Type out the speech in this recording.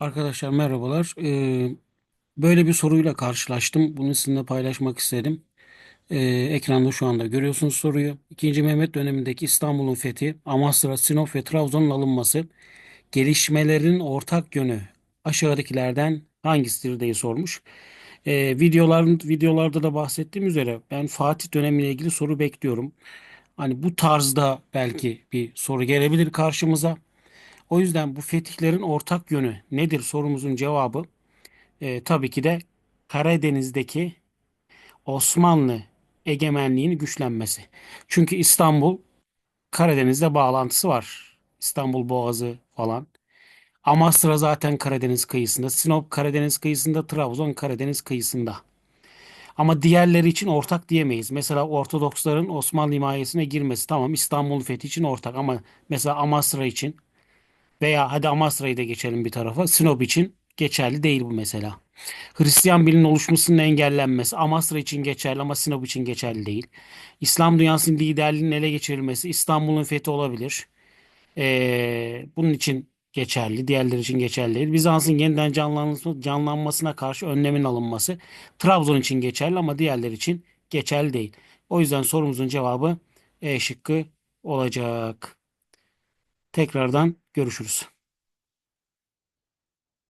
Arkadaşlar merhabalar. Ee, böyle bir soruyla karşılaştım. Bunu sizinle paylaşmak istedim. Ee, ekranda şu anda görüyorsunuz soruyu. İkinci Mehmet dönemindeki İstanbul'un fethi, Amasra, Sinop ve Trabzon'un alınması, gelişmelerin ortak yönü aşağıdakilerden hangisidir diye sormuş. Ee, videoların videolarda da bahsettiğim üzere ben Fatih dönemiyle ilgili soru bekliyorum. Hani bu tarzda belki bir soru gelebilir karşımıza. O yüzden bu fetihlerin ortak yönü nedir sorumuzun cevabı e, tabii ki de Karadeniz'deki Osmanlı egemenliğinin güçlenmesi. Çünkü İstanbul Karadeniz'le bağlantısı var. İstanbul Boğazı falan. Amasra zaten Karadeniz kıyısında. Sinop Karadeniz kıyısında. Trabzon Karadeniz kıyısında. Ama diğerleri için ortak diyemeyiz. Mesela Ortodoksların Osmanlı himayesine girmesi tamam İstanbul fethi için ortak ama mesela Amasra için veya hadi Amasra'yı da geçelim bir tarafa. Sinop için geçerli değil bu mesela. Hristiyan birliğinin oluşmasının engellenmesi Amasra için geçerli ama Sinop için geçerli değil. İslam dünyasının liderliğinin ele geçirilmesi İstanbul'un fethi olabilir. Ee, bunun için geçerli. Diğerleri için geçerli değil. Bizans'ın yeniden canlanması, canlanmasına karşı önlemin alınması Trabzon için geçerli ama diğerleri için geçerli değil. O yüzden sorumuzun cevabı E şıkkı olacak. Tekrardan görüşürüz.